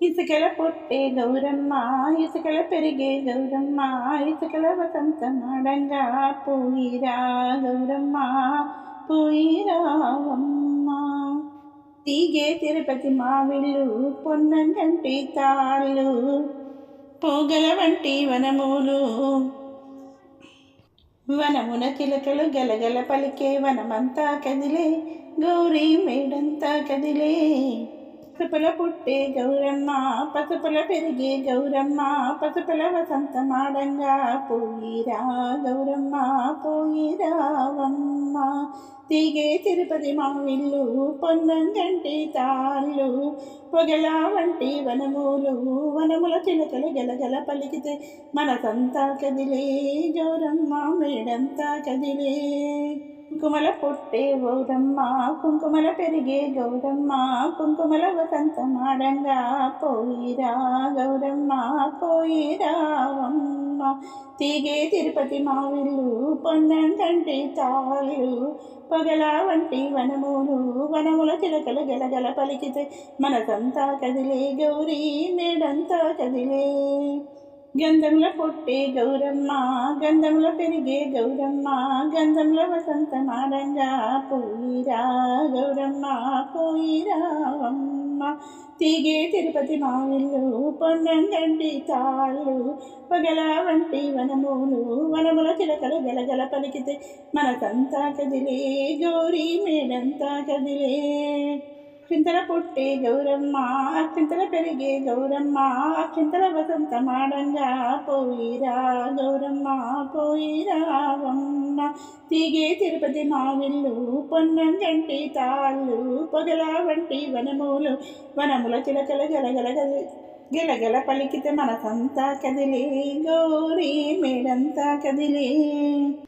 ఇసుకల పొట్టే గౌరమ్మ ఇసుకల పెరిగే గౌరమ్మ ఇసుకల వసంత మాడంగా పోయిరా గౌరమ్మ పోయిరావమ్మ తీగే తిరుపతి మావిళ్ళు పొన్నంగంటి తాళ్ళు పోగల వంటి వనములు. వనమున చిలకలు గలగల పలికే వనమంతా కదిలే గౌరీ మేడంతా కదిలే. పసపల పుట్టే గౌరమ్మ పసపల పెరిగే గౌరమ్మ పసపల వసంత మాడంగా పోయిరా గౌరమ్మ పోయిరావమ్మ. తీగే తిరుపతి మావిల్లు పొన్నంగంటి తాళ్ళు పొగల వంటి వనములు వనముల చిలకలు గలగల పలికితే మనసంతా కదిలే గౌరమ్మ మేడంతా కదిలే కుంకుమల పుట్టే గౌరమ్మ కుంకుమల పెరిగే గౌరమ్మ కుంకుమల వసంతమాడంగా పోయిరా గౌరమ్మ పోయిరావమ్మ తీగే తిరుపతి మావిల్లు పొన్నంకంటి తాళ్ళు పగల వంటి వనములు వనముల చిలకలు గలగల పలికితే మనసంతా కదిలే గౌరీ మేడంతా కదిలే. గంధంలో పుట్టే గౌరమ్మ గంధంలో పెరిగే గౌరమ్మ గంధంలో వసంత మాడంగా పోయిరా గౌరమ్మ పోయిరావమ్మ తీగే తిరుపతి మావిళ్ళు పొన్నంగంటి తాళ్ళు పగల వంటి వనములు వనముల చిలకలు గలగల పలికితే మనకంతా కదిలే గౌరీ మేడంతా కదిలే. చింతల పుట్టే గౌరమ్మ చింతల పెరిగే గౌరమ్మ చింతల వసంత మాడంగా పోయిరా గౌరమ్మ పోయిరావమ్మ తీగే తిరుపతి మావిల్లు పొన్నం గంటి తాళ్ళు పొగల వంటి వనములు వనముల చిలకల గలగల గది గెలగల పలికితే మనసంతా కదిలే గౌరీ మేడంతా కదిలే.